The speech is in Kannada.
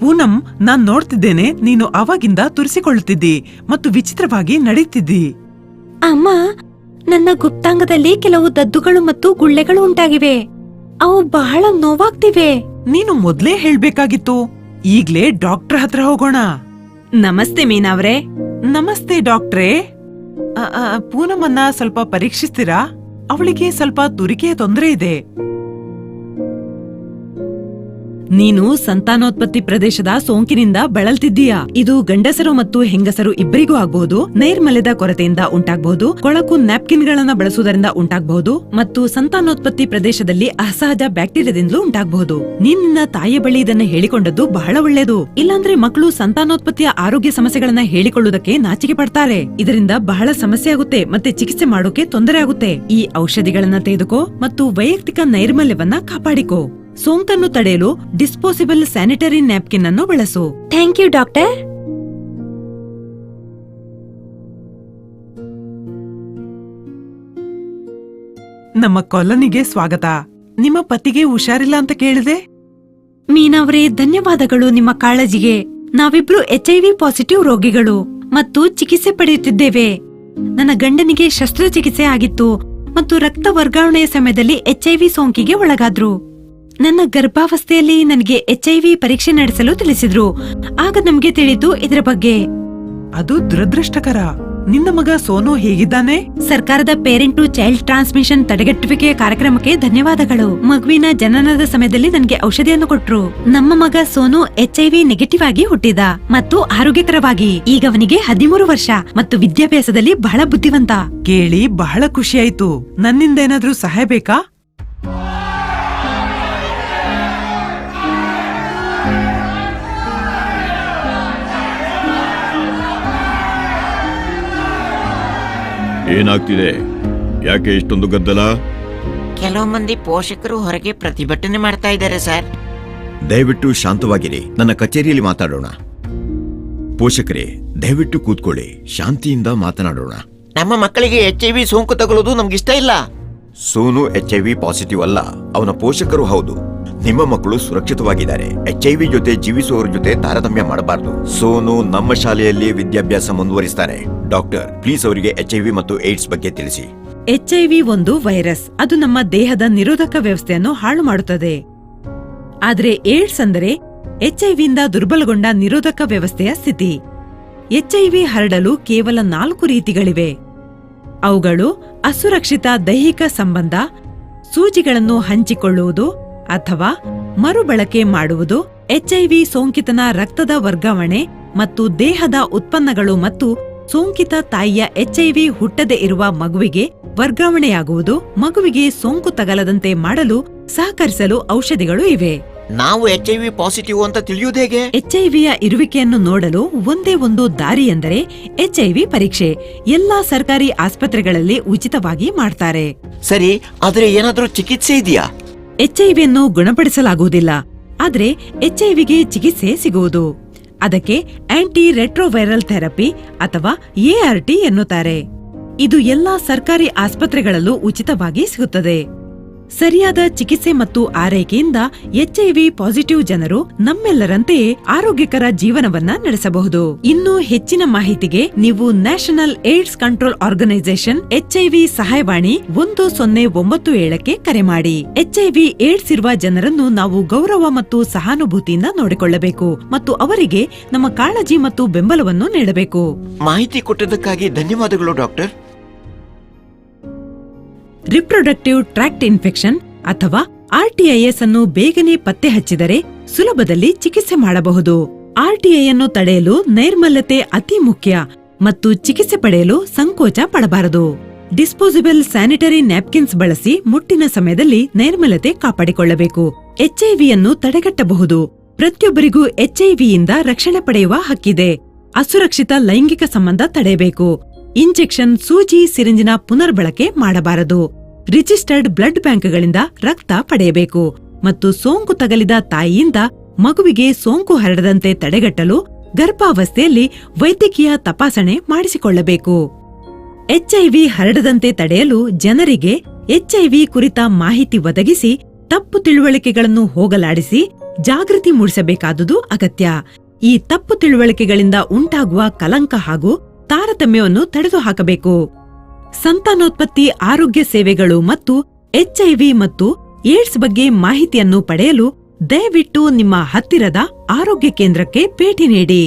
ಪೂನಂ ನಾನ್ ನೋಡ್ತಿದ್ದೇನೆ ನೀನು ಅವಾಗಿಂದ ತುರಿಸಿಕೊಳ್ಳುತ್ತಿದ್ದಿ ಮತ್ತು ವಿಚಿತ್ರವಾಗಿ ನಡೀತಿದ್ದಿ ಅಮ್ಮ ನನ್ನ ಗುಪ್ತಾಂಗದಲ್ಲಿ ಕೆಲವು ದದ್ದುಗಳು ಮತ್ತು ಗುಳ್ಳೆಗಳು ಉಂಟಾಗಿವೆ. ಅವು ಬಹಳ ನೋವಾಗ್ತಿವೆ. ನೀನು ಮೊದ್ಲೇ ಹೇಳ್ಬೇಕಾಗಿತ್ತು. ಈಗ್ಲೇ ಡಾಕ್ಟರ್ ಹತ್ರ ಹೋಗೋಣ. ನಮಸ್ತೆ ಮೀನಾವ್ರೆ ನಮಸ್ತೆ ಡಾಕ್ಟ್ರೇ. ಅ, ಅ, ಪೂನಮನ್ನ ಸ್ವಲ್ಪ ಪರೀಕ್ಷಿಸ್ತೀರಾ? ಅವಳಿಗೆ ಸ್ವಲ್ಪ ತುರಿಕೆಯ ತೊಂದರೆ ಇದೆ. ನೀನು ಸಂತಾನೋತ್ಪತ್ತಿ ಪ್ರದೇಶದ ಸೋಂಕಿನಿಂದ ಬಳಲ್ತಿದ್ದೀಯಾ? ಇದು ಗಂಡಸರು ಮತ್ತು ಹೆಂಗಸರು ಇಬ್ಬರಿಗೂ ಆಗಬಹುದು ನೈರ್ಮಲ್ಯದ ಕೊರತೆಯಿಂದ ಉಂಟಾಗಬಹುದು ಕೊಳಕು ನ್ಯಾಪ್ಕಿನ್ಗಳನ್ನು ಬಳಸುವುದರಿಂದ ಉಂಟಾಗಬಹುದು ಮತ್ತು ಸಂತಾನೋತ್ಪತ್ತಿ ಪ್ರದೇಶದಲ್ಲಿ ಅಸಹಜ ಬ್ಯಾಕ್ಟೀರಿಯಾದಿಂದಲೂ ಉಂಟಾಗಬಹುದು ನೀನ್ ನಿನ್ನ ತಾಯಿಯ ಬಳಿ ಇದನ್ನ ಹೇಳಿಕೊಂಡದ್ದು ಬಹಳ ಒಳ್ಳೆಯದು. ಇಲ್ಲಾಂದ್ರೆ ಮಕ್ಕಳು ಸಂತಾನೋತ್ಪತ್ತಿಯ ಆರೋಗ್ಯ ಸಮಸ್ಯೆಗಳನ್ನ ಹೇಳಿಕೊಳ್ಳುವುದಕ್ಕೆ ನಾಚಿಕೆ ಪಡ್ತಾರೆ. ಇದರಿಂದ ಬಹಳ ಸಮಸ್ಯೆ ಆಗುತ್ತೆ ಮತ್ತೆ ಚಿಕಿತ್ಸೆ ಮಾಡೋಕೆ ತೊಂದರೆ ಆಗುತ್ತೆ. ಈ ಔಷಧಿಗಳನ್ನ ತೆಗೆದುಕೋ ಮತ್ತು ವೈಯಕ್ತಿಕ ನೈರ್ಮಲ್ಯವನ್ನ ಕಾಪಾಡಿಕೋ. ಸೋಂಕನ್ನು ತಡೆಯಲು ಡಿಸ್ಪೋಸಿಬಲ್ ಸ್ಯಾನಿಟರಿ ನ್ಯಾಪ್ಕಿನ್ ಅನ್ನು ಬಳಸು. Thank you doctor. ನಮ್ಮ ಕಾಲೋನಿಗೆ ಸ್ವಾಗತ. ನಿಮ್ಮ ಪತಿಗೆ ಹುಷಾರಿಲ್ಲ ಅಂತ ಕೇಳಿದೆ? ಮೀನವರೇ ಧನ್ಯವಾದಗಳು ನಿಮ್ಮ ಕಾಳಜಿಗೆ. ನಾವಿಬ್ರು ಎಚ್ಐವಿ ಪಾಸಿಟಿವ್ ರೋಗಿಗಳು ಮತ್ತು ಚಿಕಿತ್ಸೆ ಪಡೆಯುತ್ತಿದ್ದೇವೆ. ನನ್ನ ಗಂಡನಿಗೆ ಶಸ್ತ್ರಚಿಕಿತ್ಸೆ ಆಗಿತ್ತು ಮತ್ತು ರಕ್ತ ವರ್ಗಾವಣೆಯ ಸಮಯದಲ್ಲಿ ಎಚ್ಐವಿ ಸೋಂಕಿಗೆ ಒಳಗಾದ್ರು. ನನ್ನ ಗರ್ಭಾವಸ್ಥೆಯಲ್ಲಿ ನನಗೆ ವಿ ಪರೀಕ್ಷೆ ನಡೆಸಲು ತಿಳಿಸಿದ್ರು. ಆಗ ನಮ್ಗೆ ತಿಳಿದು ಇದರ ಬಗ್ಗೆ. ಅದು ದುರದೃಷ್ಟಕರ. ನಿನ್ನ ಮಗ ಸೋನು ಹೇಗಿದ್ದಾನೆ? ಸರ್ಕಾರದ ಪೇರೆಂಟ್ ಟು ಚೈಲ್ಡ್ ಟ್ರಾನ್ಸ್ಮಿಷನ್ ತಡೆಗಟ್ಟುವಿಕೆ ಕಾರ್ಯಕ್ರಮಕ್ಕೆ ಧನ್ಯವಾದಗಳು. ಮಗುವಿನ ಜನನದ ಸಮಯದಲ್ಲಿ ನನಗೆ ಔಷಧಿಯನ್ನು ಕೊಟ್ರು. ನಮ್ಮ ಮಗ ಸೋನು ಎಚ್ ವಿ ನೆಗೆಟಿವ್ ಆಗಿ ಹುಟ್ಟಿದ. ಮತ್ತು ಆರೋಗ್ಯಕರವಾಗಿ. ಈಗ ಅವನಿಗೆ ಹದಿಮೂರು ವರ್ಷ. ಮತ್ತು ವಿದ್ಯಾಭ್ಯಾಸದಲ್ಲಿ ಬಹಳ ಬುದ್ಧಿವಂತ. ಕೇಳಿ ಬಹಳ ಖುಷಿಯಾಯ್ತು. ನನ್ನಿಂದ ಏನಾದ್ರೂ ಸಹಾಯ ಬೇಕಾ? ಏನಾಗ್ತಿದೆ? ಯಾಕೆ ಇಷ್ಟೊಂದು ಗದ್ದಲ? ಕೆಲವು ಮಂದಿ ಪೋಷಕರು ಹೊರಗೆ ಪ್ರತಿಭಟನೆ ಮಾಡ್ತಾ ಇದ್ದಾರೆ ಸರ್. ದಯವಿಟ್ಟು ಶಾಂತವಾಗಿರಿ. ನನ್ನ ಕಚೇರಿಯಲ್ಲಿ ಮಾತಾಡೋಣ. ಪೋಷಕರೇ ದಯವಿಟ್ಟು ಕೂತ್ಕೊಳ್ಳಿ. ಶಾಂತಿಯಿಂದ ಮಾತನಾಡೋಣ. ನಮ್ಮ ಮಕ್ಕಳಿಗೆ ಎಚ್ ಐ ವಿ ಸೋಂಕು ತಗೊಳ್ಳೋದು ನಮ್ಗಿಷ್ಟ ಇಲ್ಲ. Sonu H I V positive ಅಲ್ಲ. ಅವನ ಪೋಷಕರು ಹೌದು. ನಿಮ್ಮ ಮಕ್ಕಳು ಸುರಕ್ಷಿತವಾಗಿದ್ದಾರೆ. ಎಚ್ ಐ ವಿ ಜೊತೆ ಜೀವಿಸುವವರ ಜೊತೆ ತಾರತಮ್ಯ ಮಾಡಬಾರದು. ಸೋನು ನಮ್ಮ ಶಾಲೆಯಲ್ಲಿ ವಿದ್ಯಾಭ್ಯಾಸ ಮುಂದುವರಿಸ್ತಾರೆ. ಡಾಕ್ಟರ್ ಪ್ಲೀಸ್ ಅವರಿಗೆ ಎಚ್ ಐ ವಿ ಮತ್ತು ಏಡ್ಸ್ ಬಗ್ಗೆ ತಿಳಿಸಿ. ಎಚ್ ಐ ವಿ ಒಂದು ವೈರಸ್. ಅದು ನಮ್ಮ ದೇಹದ ನಿರೋಧಕ ವ್ಯವಸ್ಥೆಯನ್ನು ಹಾಳು ಮಾಡುತ್ತದೆ. ಆದರೆ ಏಡ್ಸ್ ಅಂದರೆ ಎಚ್ಐವಿಯಿಂದ ದುರ್ಬಲಗೊಂಡ ನಿರೋಧಕ ವ್ಯವಸ್ಥೆಯ ಸ್ಥಿತಿ. ಎಚ್ ಐ ವಿ ಹರಡಲು ಕೇವಲ ನಾಲ್ಕು ರೀತಿಗಳಿವೆ. ಅವುಗಳು ಅಸುರಕ್ಷಿತ ದೈಹಿಕ ಸಂಬಂಧ, ಸೂಜಿಗಳನ್ನು ಹಂಚಿಕೊಳ್ಳುವುದು ಅಥವಾ ಮರುಬಳಕೆ ಮಾಡುವುದು ಎಚ್ಐವಿ ಸೋಂಕಿತನ ರಕ್ತದ ವರ್ಗಾವಣೆ ಮತ್ತು ದೇಹದ ಉತ್ಪನ್ನಗಳು ಮತ್ತು ಸೋಂಕಿತ ತಾಯಿಯ ಎಚ್ಐವಿ ಹುಟ್ಟದೆ ಇರುವ ಮಗುವಿಗೆ ವರ್ಗಾವಣೆಯಾಗುವುದು ಮಗುವಿಗೆ ಸೋಂಕು ತಗಲದಂತೆ ಮಾಡಲು ಸಹಕರಿಸಲು ಔಷಧಿಗಳು ಇವೆ. ನಾವು ಎಚ್ಐವಿ ಪಾಸಿಟಿವ್ ಅಂತ ತಿಳಿಯೋದು ಹೇಗೆ? ಎಚ್ಐವಿಯ ಇರುವಿಕೆಯನ್ನು ನೋಡಲು ಒಂದೇ ಒಂದು ದಾರಿ ಎಂದರೆ ಎಚ್ಐವಿ ಪರೀಕ್ಷೆ. ಎಲ್ಲಾ ಸರ್ಕಾರಿ ಆಸ್ಪತ್ರೆಗಳಲ್ಲಿ ಉಚಿತವಾಗಿ ಮಾಡ್ತಾರೆ. ಸರಿ ಆದ್ರೆ ಏನಾದ್ರೂ ಚಿಕಿತ್ಸೆ ಇದೆಯಾ? ಎಚ್ಐವಿಯನ್ನು ಗುಣಪಡಿಸಲಾಗುವುದಿಲ್ಲ. ಆದರೆ ಎಚ್ಐವಿಗೆ ಚಿಕಿತ್ಸೆ ಸಿಗುವುದು. ಅದಕ್ಕೆ ಆಂಟಿ ರೆಟ್ರೋವೈರಲ್ ಥೆರಪಿ ಅಥವಾ ಎಆರ್ಟಿ ಎನ್ನುತ್ತಾರೆ. ಇದು ಎಲ್ಲಾ ಸರ್ಕಾರಿ ಆಸ್ಪತ್ರೆಗಳಲ್ಲೂ ಉಚಿತವಾಗಿ ಸಿಗುತ್ತದೆ. ಸರಿಯಾದ ಚಿಕಿತ್ಸೆ ಮತ್ತು ಆರೈಕೆಯಿಂದ ಎಚ್ಐವಿ ಪಾಸಿಟಿವ್ ಜನರು ನಮ್ಮೆಲ್ಲರಂತೆಯೇ ಆರೋಗ್ಯಕರ ಜೀವನವನ್ನ ನಡೆಸಬಹುದು. ಇನ್ನೂ ಹೆಚ್ಚಿನ ಮಾಹಿತಿಗೆ ನೀವು national AIDS control organisation HIV ಸಹಾಯವಾಣಿ ಒಂದು ಸೊನ್ನೆ ಒಂಬತ್ತು ಏಳಕ್ಕೆ ಕರೆ ಮಾಡಿ. ಎಚ್ಐವಿ ಏಡ್ಸ್ ಇರುವ ಜನರನ್ನು ನಾವು ಗೌರವ ಮತ್ತು ಸಹಾನುಭೂತಿಯಿಂದ ನೋಡಿಕೊಳ್ಳಬೇಕು ಮತ್ತು ಅವರಿಗೆ ನಮ್ಮ ಕಾಳಜಿ ಮತ್ತು ಬೆಂಬಲವನ್ನು ನೀಡಬೇಕು. ಮಾಹಿತಿ ಕೊಟ್ಟದಕ್ಕಾಗಿ ಧನ್ಯವಾದಗಳು ಡಾಕ್ಟರ್. ರಿಪ್ರೊಡಕ್ಟಿವ್ ಟ್ರ್ಯಾಕ್ಟ್ ಇನ್ಫೆಕ್ಷನ್ ಅಥವಾ ಆರ್ಟಿಐಎಸ್ ಅನ್ನು ಬೇಗನೆ ಪತ್ತೆ ಹಚ್ಚಿದರೆ ಸುಲಭದಲ್ಲಿ ಚಿಕಿತ್ಸೆ ಮಾಡಬಹುದು. ಆರ್ಟಿಐ ಅನ್ನು ತಡೆಯಲು ನೈರ್ಮಲ್ಯತೆ ಅತಿ ಮುಖ್ಯ ಮತ್ತು ಚಿಕಿತ್ಸೆ ಪಡೆಯಲು ಸಂಕೋಚ ಪಡಬಾರದು. ಡಿಸ್ಪೋಸಿಬಲ್ ಸ್ಯಾನಿಟರಿ ನ್ಯಾಪ್ಕಿನ್ಸ್ ಬಳಸಿ ಮುಟ್ಟಿನ ಸಮಯದಲ್ಲಿ ನೈರ್ಮಲ್ಯತೆ ಕಾಪಾಡಿಕೊಳ್ಳಬೇಕು. ಎಚ್ಐವಿಯನ್ನು ತಡೆಗಟ್ಟಬಹುದು. ಪ್ರತಿಯೊಬ್ಬರಿಗೂ ಎಚ್ಐವಿಯಿಂದ ರಕ್ಷಣೆ ಪಡೆಯುವ ಹಕ್ಕಿದೆ. ಅಸುರಕ್ಷಿತ ಲೈಂಗಿಕ ಸಂಬಂಧ ತಡೆಯಬೇಕು. ಇಂಜೆಕ್ಷನ್ ಸೂಜಿ ಸಿರಿಂಜಿನ ಪುನರ್ಬಳಕೆ ಮಾಡಬಾರದು. ರಿಜಿಸ್ಟರ್ಡ್ ಬ್ಲಡ್ ಬ್ಯಾಂಕ್ಗಳಿಂದ ರಕ್ತ ಪಡೆಯಬೇಕು. ಮತ್ತು ಸೋಂಕು ತಗಲಿದ ತಾಯಿಯಿಂದ ಮಗುವಿಗೆ ಸೋಂಕು ಹರಡದಂತೆ ತಡೆಗಟ್ಟಲು ಗರ್ಭಾವಸ್ಥೆಯಲ್ಲಿ ವೈದ್ಯಕೀಯ ತಪಾಸಣೆ ಮಾಡಿಸಿಕೊಳ್ಳಬೇಕು. ಎಚ್ಐವಿ ಹರಡದಂತೆ ತಡೆಯಲು ಜನರಿಗೆ ಎಚ್ಐವಿ ಕುರಿತ ಮಾಹಿತಿ ಒದಗಿಸಿ ತಪ್ಪು ತಿಳುವಳಿಕೆಗಳನ್ನು ಹೋಗಲಾಡಿಸಿ ಜಾಗೃತಿ ಮೂಡಿಸಬೇಕಾದುದು ಅಗತ್ಯ. ಈ ತಪ್ಪು ತಿಳುವಳಿಕೆಗಳಿಂದ ಉಂಟಾಗುವ ಕಲಂಕ ಹಾಗೂ ತಾರತಮ್ಯವನ್ನು ತೆಗೆದುಹಾಕಬೇಕು ಸಂತಾನೋತ್ಪತ್ತಿ, ಆರೋಗ್ಯ ಸೇವೆಗಳು ಮತ್ತು ಎಚ್ಐವಿ ಮತ್ತು ಏಡ್ಸ್ ಬಗ್ಗೆ ಮಾಹಿತಿಯನ್ನು ಪಡೆಯಲು ದಯವಿಟ್ಟು ನಿಮ್ಮ ಹತ್ತಿರದ ಆರೋಗ್ಯ ಕೇಂದ್ರಕ್ಕೆ ಭೇಟಿ ನೀಡಿ.